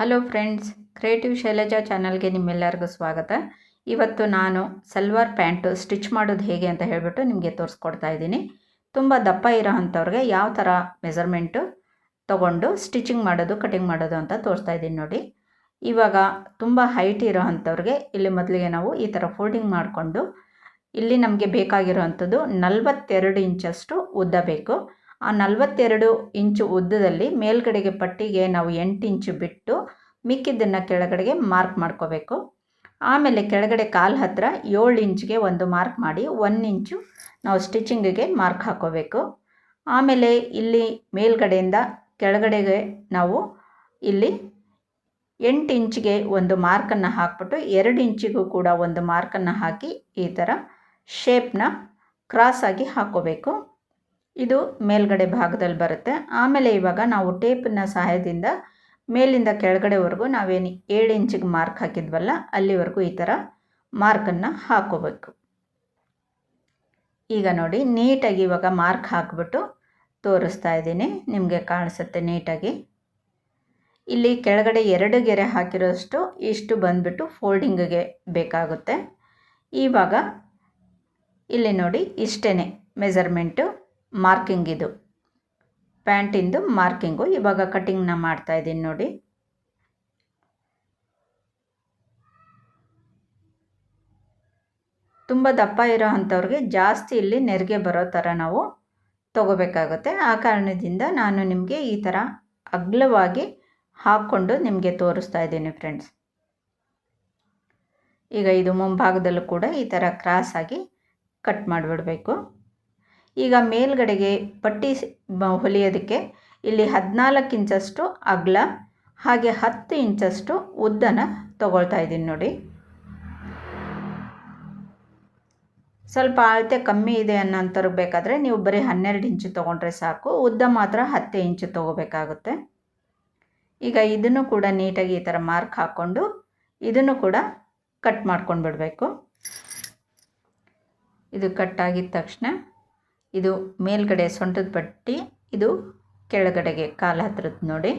Hello friends creative Shailaja ಚಾನಲ್ಗೆ ನಿಮ್ಮೆಲ್ಲರಿಗೂ ಸ್ವಾಗತ. ಇವತ್ತು ನಾನು ಸಲ್ವಾರ್ ಪ್ಯಾಂಟು ಸ್ಟಿಚ್ ಮಾಡೋದು ಹೇಗೆ ಅಂತ ಹೇಳಿಬಿಟ್ಟು ನಿಮಗೆ ತೋರಿಸ್ಕೊಡ್ತಾ ಇದ್ದೀನಿ. ತುಂಬ ದಪ್ಪ ಇರೋ ಅಂಥವ್ರಿಗೆ ಯಾವ ಥರ ಮೆಸರ್ಮೆಂಟು ತೊಗೊಂಡು ಸ್ಟಿಚಿಂಗ್ ಮಾಡೋದು ಕಟಿಂಗ್ ಮಾಡೋದು ಅಂತ ತೋರಿಸ್ತಾ ಇದ್ದೀನಿ ನೋಡಿ. ಇವಾಗ ತುಂಬ ಹೈಟ್ ಇರೋ ಅಂಥವ್ರಿಗೆ ಇಲ್ಲಿ ಮೊದಲಿಗೆ ನಾವು ಈ ಥರ ಫೋಲ್ಡಿಂಗ್ ಮಾಡಿಕೊಂಡು ಇಲ್ಲಿ ನಮಗೆ ಬೇಕಾಗಿರೋ ಅಂಥದ್ದು ನಲವತ್ತೆರಡು ಇಂಚಷ್ಟು ಉದ್ದ ಬೇಕು. ಆ ನಲವತ್ತೆರಡು ಇಂಚು ಉದ್ದದಲ್ಲಿ ಮೇಲ್ಗಡೆಗೆ ಪಟ್ಟಿಗೆ ನಾವು ಎಂಟು ಇಂಚು ಬಿಟ್ಟು ಮಿಕ್ಕಿದ್ದನ್ನು ಕೆಳಗಡೆಗೆ ಮಾರ್ಕ್ ಮಾಡ್ಕೋಬೇಕು. ಆಮೇಲೆ ಕೆಳಗಡೆ ಕಾಲು ಹತ್ತಿರ ಏಳು ಇಂಚ್ಗೆ ಒಂದು ಮಾರ್ಕ್ ಮಾಡಿ ಒನ್ ಇಂಚು ನಾವು ಸ್ಟಿಚಿಂಗಿಗೆ ಮಾರ್ಕ್ ಹಾಕೋಬೇಕು. ಆಮೇಲೆ ಇಲ್ಲಿ ಮೇಲ್ಗಡೆಯಿಂದ ಕೆಳಗಡೆಗೆ ನಾವು ಇಲ್ಲಿ ಎಂಟು ಇಂಚಿಗೆ ಒಂದು ಮಾರ್ಕನ್ನು ಹಾಕ್ಬಿಟ್ಟು ಎರಡು ಇಂಚಿಗೂ ಕೂಡ ಒಂದು ಮಾರ್ಕನ್ನು ಹಾಕಿ ಈ ಥರ ಶೇಪ್ನ ಕ್ರಾಸಾಗಿ ಹಾಕೋಬೇಕು. ಇದು ಮೇಲ್ಗಡೆ ಭಾಗದಲ್ಲಿ ಬರುತ್ತೆ. ಆಮೇಲೆ ಇವಾಗ ನಾವು ಟೇಪನ್ನ ಸಹಾಯದಿಂದ ಮೇಲಿಂದ ಕೆಳಗಡೆವರೆಗೂ ನಾವೇನು ಏಳು ಇಂಚಿಗೆ ಮಾರ್ಕ್ ಹಾಕಿದ್ವಲ್ಲ, ಅಲ್ಲಿವರೆಗೂ ಈ ಥರ ಮಾರ್ಕನ್ನು ಹಾಕೋಬೇಕು. ಈಗ ನೋಡಿ, ನೀಟಾಗಿ ಇವಾಗ ಮಾರ್ಕ್ ಹಾಕಿಬಿಟ್ಟು ತೋರಿಸ್ತಾ ಇದ್ದೀನಿ. ನಿಮಗೆ ಕಾಣಿಸುತ್ತೆ ನೀಟಾಗಿ. ಇಲ್ಲಿ ಕೆಳಗಡೆ ಎರಡು ಗೆರೆ ಹಾಕಿರೋಷ್ಟು ಇಷ್ಟು ಬಂದುಬಿಟ್ಟು ಫೋಲ್ಡಿಂಗಿಗೆ ಬೇಕಾಗುತ್ತೆ. ಇವಾಗ ಇಲ್ಲಿ ನೋಡಿ ಇಷ್ಟೇ ಮೆಜರ್ಮೆಂಟು. ಮಾರ್ಕಿಂಗ್ ಇದು. ಪ್ಯಾಂಟಿಂದು ಮಾರ್ಕಿಂಗು. ಇವಾಗ ಕಟಿಂಗ್ನ ಮಾಡ್ತಾ ಇದ್ದೀನಿ ನೋಡಿ. ತುಂಬ ದಪ್ಪ ಇರೋ ಅಂಥವ್ರಿಗೆ ಜಾಸ್ತಿ ಇಲ್ಲಿ ನೆರಿಗೆ ಬರೋ ಥರ ನಾವು ತಗೋಬೇಕಾಗುತ್ತೆ. ಆ ಕಾರಣದಿಂದ ನಾನು ನಿಮಗೆ ಈ ಥರ ಅಗ್ಲವಾಗಿ ಹಾಕ್ಕೊಂಡು ನಿಮಗೆ ತೋರಿಸ್ತಾ ಇದ್ದೀನಿ ಫ್ರೆಂಡ್ಸ್. ಈಗ ಇದು ಮುಂಭಾಗದಲ್ಲೂ ಕೂಡ ಈ ಥರ ಆಗಿ ಕಟ್ ಮಾಡಿಬಿಡಬೇಕು. ಈಗ ಮೇಲ್ಗಡೆಗೆ ಪಟ್ಟಿ ಹೊಲಿಯೋದಕ್ಕೆ ಇಲ್ಲಿ ಹದಿನಾಲ್ಕು ಇಂಚಷ್ಟು ಅಗಲ, ಹಾಗೆ ಹತ್ತು ಇಂಚಷ್ಟು ಉದ್ದನ ತಗೊಳ್ತಾ ಇದ್ದೀನಿ ನೋಡಿ. ಸ್ವಲ್ಪ ಅಳತೆ ಕಮ್ಮಿ ಇದೆ ಅನ್ನೋಂಥವ್ರಿಗೆ ಬೇಕಾದರೆ ನೀವು ಬರೀ ಹನ್ನೆರಡು ಇಂಚು ತೊಗೊಂಡ್ರೆ ಸಾಕು, ಉದ್ದ ಮಾತ್ರ ಹತ್ತು ಇಂಚು ತೊಗೋಬೇಕಾಗುತ್ತೆ. ಈಗ ಇದನ್ನು ಕೂಡ ನೀಟಾಗಿ ಈ ಥರ ಮಾರ್ಕ್ ಹಾಕ್ಕೊಂಡು ಇದನ್ನು ಕೂಡ ಕಟ್ ಮಾಡ್ಕೊಂಡು ಬಿಡಬೇಕು ಇದು ಕಟ್ ಆಗಿದ ತಕ್ಷಣ ಇದು ಮೇಲ್ಗಡೆ ಸೊಂಟದ ಪಟ್ಟಿ, ಇದು ಕೆಳಗಡೆಗೆ ಕಾಲು ಹತ್ತಿರದ್ದು ನೋಡಿ.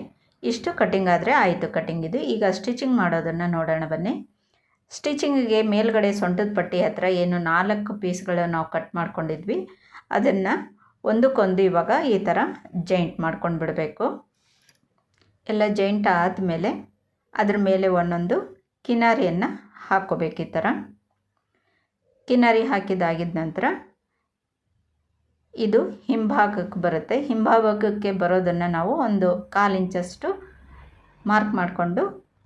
ಇಷ್ಟು ಕಟ್ಟಿಂಗ್ ಆದರೆ ಆಯಿತು ಕಟ್ಟಿಂಗ್ ಇದು. ಈಗ ಸ್ಟಿಚಿಂಗ್ ಮಾಡೋದನ್ನು ನೋಡೋಣ ಬನ್ನಿ. ಸ್ಟಿಚಿಂಗಿಗೆ ಮೇಲ್ಗಡೆ ಸೊಂಟದ ಪಟ್ಟಿ ಹತ್ತಿರ ಏನು ನಾಲ್ಕು ಪೀಸ್ಗಳು ನಾವು ಕಟ್ ಮಾಡ್ಕೊಂಡಿದ್ವಿ. ಅದನ್ನು ಒಂದಕ್ಕೊಂದು ಇವಾಗ ಈ ಥರ ಜೈಂಟ್ ಮಾಡ್ಕೊಂಡು ಬಿಡಬೇಕು ಎಲ್ಲ ಜೈಂಟ್ ಆದಮೇಲೆ ಅದ್ರ ಮೇಲೆ ಒಂದೊಂದು ಕಿನಾರಿಯನ್ನು ಹಾಕೋಬೇಕು ಈ ಥರ ಕಿನಾರಿ ಹಾಕಿದಾಗಿದ ನಂತರ ಇದು ಹಿಂಭಾಗಕ್ಕೆ ಬರುತ್ತೆ. ಹಿಂಭಾಗಕ್ಕೆ ಬರೋದನ್ನು ನಾವು ಒಂದು ಕಾಲು ಇಂಚಷ್ಟು ಮಾರ್ಕ್ ಮಾಡಿಕೊಂಡು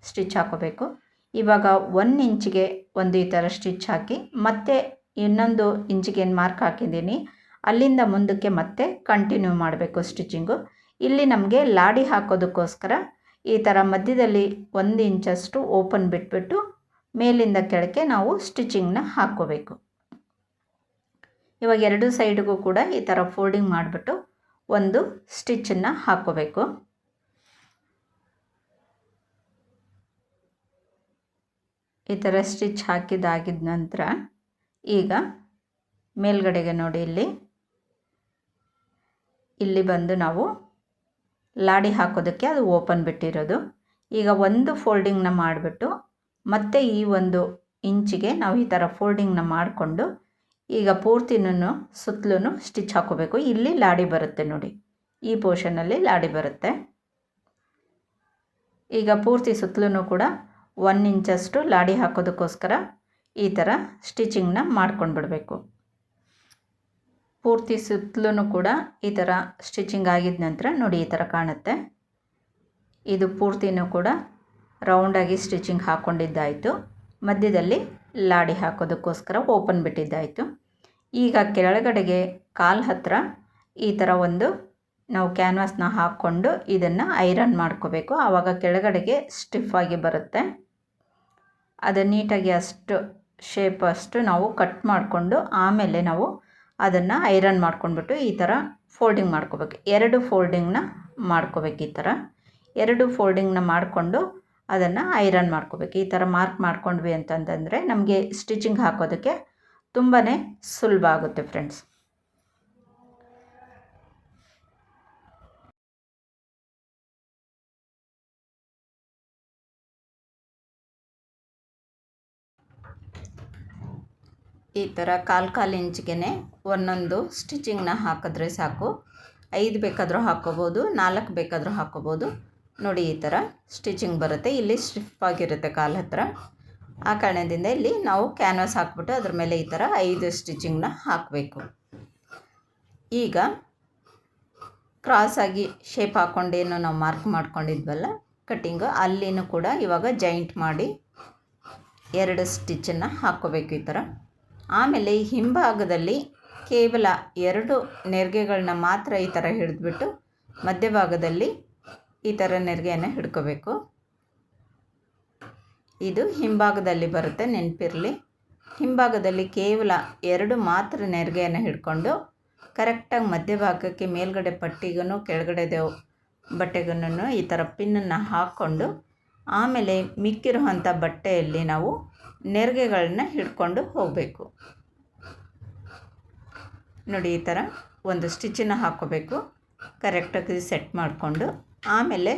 ಸ್ಟಿಚ್ ಹಾಕೋಬೇಕು. ಇವಾಗ ಒನ್ ಇಂಚಿಗೆ ಒಂದು ಈ ಥರ ಸ್ಟಿಚ್ ಹಾಕಿ ಮತ್ತೆ ಇನ್ನೊಂದು ಇಂಚಿಗೆ ಮಾರ್ಕ್ ಹಾಕಿದ್ದೀನಿ, ಅಲ್ಲಿಂದ ಮುಂದಕ್ಕೆ ಮತ್ತೆ ಕಂಟಿನ್ಯೂ ಮಾಡಬೇಕು ಸ್ಟಿಚಿಂಗು. ಇಲ್ಲಿ ನಮಗೆ ಲಾಡಿ ಹಾಕೋದಕ್ಕೋಸ್ಕರ ಈ ಥರ ಮಧ್ಯದಲ್ಲಿ ಒಂದು ಇಂಚಷ್ಟು ಓಪನ್ ಬಿಟ್ಬಿಟ್ಟು ಮೇಲಿಂದ ಕೆಳಕ್ಕೆ ನಾವು ಸ್ಟಿಚಿಂಗ್ನ ಹಾಕ್ಕೋಬೇಕು. ಇವಾಗ ಎರಡು ಸೈಡ್ಗೂ ಕೂಡ ಈ ಥರ ಫೋಲ್ಡಿಂಗ್ ಮಾಡಿಬಿಟ್ಟು ಒಂದು ಸ್ಟಿಚ್ಚನ್ನು ಹಾಕ್ಕೋಬೇಕು. ಈ ಥರ ಸ್ಟಿಚ್ ಹಾಕಿದಾಗಿದ ನಂತರ ಈಗ ಮೇಲ್ಗಡೆಗೆ ನೋಡಿ ಇಲ್ಲಿ. ಇಲ್ಲಿ ಬಂದು ನಾವು ಲಾಡಿ ಹಾಕೋದಕ್ಕೆ ಅದು ಓಪನ್ ಬಿಟ್ಟಿರೋದು. ಈಗ ಒಂದು ಫೋಲ್ಡಿಂಗ್ನ ಮಾಡಿಬಿಟ್ಟು ಮತ್ತೆ ಈ ಒಂದು ಇಂಚಿಗೆ ನಾವು ಈ ಥರ ಫೋಲ್ಡಿಂಗ್ನ ಮಾಡಿಕೊಂಡು ಈಗ ಪೂರ್ತಿನೂ ಸುತ್ತಲೂ ಸ್ಟಿಚ್ ಹಾಕೋಬೇಕು. ಇಲ್ಲಿ ಲಾಡಿ ಬರುತ್ತೆ ನೋಡಿ. ಈ ಪೋರ್ಷನಲ್ಲಿ ಲಾಡಿ ಬರುತ್ತೆ. ಈಗ ಪೂರ್ತಿ ಸುತ್ತಲೂ ಕೂಡ ಒನ್ ಇಂಚಷ್ಟು ಲಾಡಿ ಹಾಕೋದಕ್ಕೋಸ್ಕರ ಈ ಥರ ಸ್ಟಿಚಿಂಗ್ನ ಮಾಡ್ಕೊಂಡು ಬಿಡಬೇಕು. ಪೂರ್ತಿ ಸುತ್ತಲೂ ಕೂಡ ಈ ಥರ ಸ್ಟಿಚಿಂಗ್ ಆಗಿದ ನಂತರ ನೋಡಿ ಈ ಥರ ಕಾಣುತ್ತೆ. ಇದು ಪೂರ್ತಿನೂ ಕೂಡ ರೌಂಡಾಗಿ ಸ್ಟಿಚಿಂಗ್ ಹಾಕ್ಕೊಂಡಿದ್ದಾಯಿತು ಮಧ್ಯದಲ್ಲಿ ಲಾಡಿ ಹಾಕೋದಕ್ಕೋಸ್ಕರ ಓಪನ್ ಬಿಟ್ಟಿದ್ದಾಯಿತು. ಈಗ ಕೆಳಗಡೆಗೆ ಕಾಲು ಹತ್ತಿರ ಈ ಥರ ಒಂದು ನಾವು ಕ್ಯಾನ್ವಾಸ್ನ ಹಾಕ್ಕೊಂಡು ಇದನ್ನು ಐರನ್ ಮಾಡ್ಕೋಬೇಕು. ಆವಾಗ ಕೆಳಗಡೆಗೆ ಸ್ಟಿಫಾಗಿ ಬರುತ್ತೆ. ಅದು ನೀಟಾಗಿ ಅಷ್ಟು ಶೇಪ್ ಅಷ್ಟು ನಾವು ಕಟ್ ಮಾಡಿಕೊಂಡು ಆಮೇಲೆ ನಾವು ಅದನ್ನು ಐರನ್ ಮಾಡ್ಕೊಂಡ್ಬಿಟ್ಟು ಈ ಥರ ಫೋಲ್ಡಿಂಗ್ ಮಾಡ್ಕೋಬೇಕು. ಎರಡು ಫೋಲ್ಡಿಂಗ್ನ ಮಾಡ್ಕೋಬೇಕು ಈ ಥರ ಎರಡು ಫೋಲ್ಡಿಂಗ್ನ ಮಾಡಿಕೊಂಡು ಅದನ್ನು ಐರನ್ ಮಾಡ್ಕೋಬೇಕು. ಈ ಥರ ಮಾರ್ಕ್ ಮಾಡ್ಕೊಂಡ್ವಿ ಅಂತಂತಂದರೆ ನಮಗೆ ಸ್ಟಿಚಿಂಗ್ ಹಾಕೋದಕ್ಕೆ ತುಂಬಾ ಸುಲಭ ಆಗುತ್ತೆ ಫ್ರೆಂಡ್ಸ್ ಈ ಥರ ಕಾಲು ಕಾಲು ಇಂಚ್ಗೆ ಒಂದೊಂದು ಸ್ಟಿಚಿಂಗ್ನ ಹಾಕಿದ್ರೆ ಸಾಕು. ಐದು ಬೇಕಾದರೂ ಹಾಕ್ಕೋಬೋದು ನಾಲ್ಕು ಬೇಕಾದರೂ ಹಾಕ್ಕೋಬೋದು ನೋಡಿ ಈ ಥರ ಸ್ಟಿಚಿಂಗ್ ಬರುತ್ತೆ. ಇಲ್ಲಿ ಸ್ಟಿಫ್ ಆಗಿರುತ್ತೆ ಕಾಲು ಹತ್ರ. ಆ ಕಾರಣದಿಂದ ಇಲ್ಲಿ ನಾವು ಕ್ಯಾನ್ವಾಸ್ ಹಾಕ್ಬಿಟ್ಟು ಅದ್ರ ಮೇಲೆ ಈ ಥರ ಐದು ಸ್ಟಿಚಿಂಗ್ನ ಹಾಕಬೇಕು. ಈಗ ಕ್ರಾಸಾಗಿ ಶೇಪ್ ಹಾಕ್ಕೊಂಡೇನು ನಾವು ಮಾರ್ಕ್ ಮಾಡ್ಕೊಂಡಿದ್ವಲ್ಲ ಕಟ್ಟಿಂಗು ಅಲ್ಲಿನೂ ಕೂಡ ಇವಾಗ ಜಾಯಿಂಟ್ ಮಾಡಿ ಎರಡು ಸ್ಟಿಚ್ಚನ್ನು ಹಾಕ್ಕೋಬೇಕು ಈ ಥರ. ಆಮೇಲೆ ಹಿಂಭಾಗದಲ್ಲಿ ಕೇವಲ ಎರಡು ನೆರಿಗೆಗಳನ್ನ ಮಾತ್ರ ಈ ಥರ ಹಿಡಿದ್ಬಿಟ್ಟು ಮಧ್ಯಭಾಗದಲ್ಲಿ ಈ ಥರ ನೆರಿಗೆಯನ್ನು ಹಿಡ್ಕೋಬೇಕು. ಇದು ಹಿಂಭಾಗದಲ್ಲಿ ಬರುತ್ತೆ, ನೆನಪಿರಲಿ. ಹಿಂಭಾಗದಲ್ಲಿ ಕೇವಲ ಎರಡು ಮಾತ್ರ ನೆರಿಗೆಯನ್ನು ಹಿಡ್ಕೊಂಡು ಕರೆಕ್ಟಾಗಿ ಮಧ್ಯಭಾಗಕ್ಕೆ ಮೇಲ್ಗಡೆ ಪಟ್ಟಿಗೂ ಕೆಳಗಡೆ ಬಟ್ಟೆಗೂ ಈ ಥರ ಪಿನ್ನನ್ನು ಹಾಕ್ಕೊಂಡು ಆಮೇಲೆ ಮಿಕ್ಕಿರುವಂಥ ಬಟ್ಟೆಯಲ್ಲಿ ನಾವು ನೆರಿಗೆಗಳನ್ನ ಹಿಡ್ಕೊಂಡು ಹೋಗಬೇಕು. ನೋಡಿ, ಈ ಥರ ಒಂದು ಸ್ಟಿಚ್ಚನ್ನು ಹಾಕ್ಕೋಬೇಕು. ಕರೆಕ್ಟಾಗಿ ಸೆಟ್ ಮಾಡಿಕೊಂಡು ಆಮೇಲೆ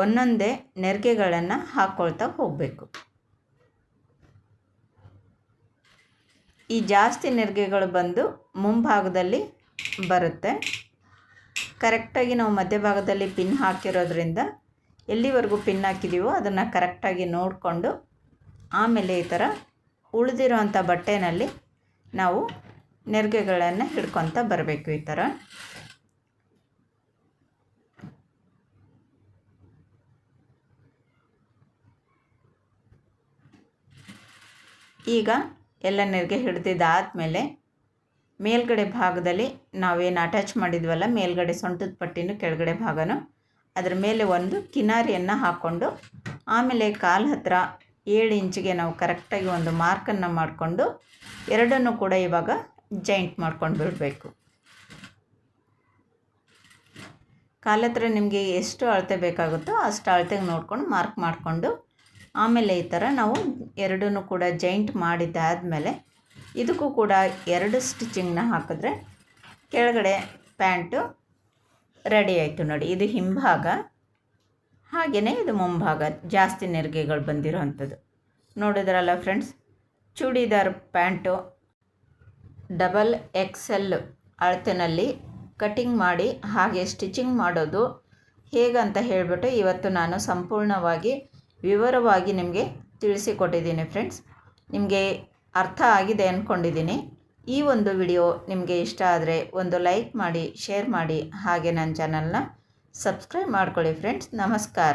ಒಂದೊಂದೇ ನೆರಿಗೆಗಳನ್ನು ಹಾಕ್ಕೊಳ್ತಾ ಹೋಗಬೇಕು. ಈ ಜಾಸ್ತಿ ನೆರಿಗೆಗಳು ಬಂದು ಮುಂಭಾಗದಲ್ಲಿ ಬರುತ್ತೆ. ಕರೆಕ್ಟಾಗಿ ನಾವು ಮಧ್ಯಭಾಗದಲ್ಲಿ ಪಿನ್ ಹಾಕಿರೋದ್ರಿಂದ ಎಲ್ಲಿವರೆಗೂ ಪಿನ್ ಹಾಕಿದ್ದೀವೋ ಅದನ್ನು ಕರೆಕ್ಟಾಗಿ ನೋಡಿಕೊಂಡು ಆಮೇಲೆ ಈ ಥರ ಉಳಿದಿರೋವಂಥ ಬಟ್ಟೆನಲ್ಲಿ ನಾವು ನೆರಿಗೆಗಳನ್ನು ಹಿಡ್ಕೊತ ಬರಬೇಕು ಈ ಥರ. ಈಗ ಎಲ್ಲ ನೆರಿಗೆ ಹಿಡ್ದಿದ್ದಾದಮೇಲೆ ಮೇಲ್ಗಡೆ ಭಾಗದಲ್ಲಿ ನಾವೇನು ಅಟ್ಯಾಚ್ ಮಾಡಿದ್ವಲ್ಲ, ಮೇಲ್ಗಡೆ ಸೊಂಟದ ಪಟ್ಟಿನೂ ಕೆಳಗಡೆ ಭಾಗನೂ, ಅದರ ಮೇಲೆ ಒಂದು ಕಿನಾರಿಯನ್ನು ಹಾಕ್ಕೊಂಡು ಆಮೇಲೆ ಕಾಲು ಹತ್ರ ಏಳು ಇಂಚಿಗೆ ನಾವು ಕರೆಕ್ಟಾಗಿ ಒಂದು ಮಾರ್ಕನ್ನು ಮಾಡಿಕೊಂಡು ಎರಡನ್ನು ಕೂಡ ಇವಾಗ ಜಾಯಿಂಟ್ ಮಾಡ್ಕೊಂಡು ಬಿಡಬೇಕು. ಕಾಲತ್ರ ನಿಮಗೆ ಎಷ್ಟು ಅಳತೆ ಬೇಕಾಗುತ್ತೋ ಅಷ್ಟು ಅಳತೆಗೆ ನೋಡ್ಕೊಂಡು ಮಾರ್ಕ್ ಮಾಡಿಕೊಂಡು ಆಮೇಲೆ ಈ ಥರ ನಾವು ಎರಡೂ ಕೂಡ ಜಾಯಿಂಟ್ ಮಾಡಿದ್ದಾದಮೇಲೆ ಇದಕ್ಕೂ ಕೂಡ ಎರಡು ಸ್ಟಿಚಿಂಗ್ನ ಹಾಕಿದ್ರೆ ಕೆಳಗಡೆ ಪ್ಯಾಂಟು ರೆಡಿ ಆಯಿತು ನೋಡಿ. ಇದು ಹಿಂಭಾಗ ಹಾಗೆಯೇ ಇದು ಮುಂಭಾಗ. ಜಾಸ್ತಿ ನೆರಿಗೆಗಳು ಬಂದಿರೋ ಅಂಥದ್ದು ನೋಡಿದ್ರಲ್ಲ friends churidar pant double X L ಅಳತೆನಲ್ಲಿ cutting ಮಾಡಿ, ಹಾಗೆ ಸ್ಟಿಚಿಂಗ್ ಮಾಡೋದು ಹೇಗಂತ ಹೇಳಿಬಿಟ್ಟು ಇವತ್ತು ನಾನು ಸಂಪೂರ್ಣವಾಗಿ ವಿವರವಾಗಿ ನಿಮಗೆ ತಿಳಿಸಿಕೊಟ್ಟಿದ್ದೀನಿ ಫ್ರೆಂಡ್ಸ್ ನಿಮಗೆ ಅರ್ಥ ಆಗಿದೆ ಅಂದ್ಕೊಂಡಿದ್ದೀನಿ ಈ ಒಂದು ವಿಡಿಯೋ ನಿಮಗೆ ಇಷ್ಟ ಆದರೆ ಒಂದು ಲೈಕ್ ಮಾಡಿ ಶೇರ್ ಮಾಡಿ, ಹಾಗೆ ನನ್ನ ಚಾನಲ್ನ ಸಬ್ಸ್ಕ್ರೈಬ್ ಮಾಡ್ಕೊಳ್ಳಿ ಫ್ರೆಂಡ್ಸ್ ನಮಸ್ಕಾರ.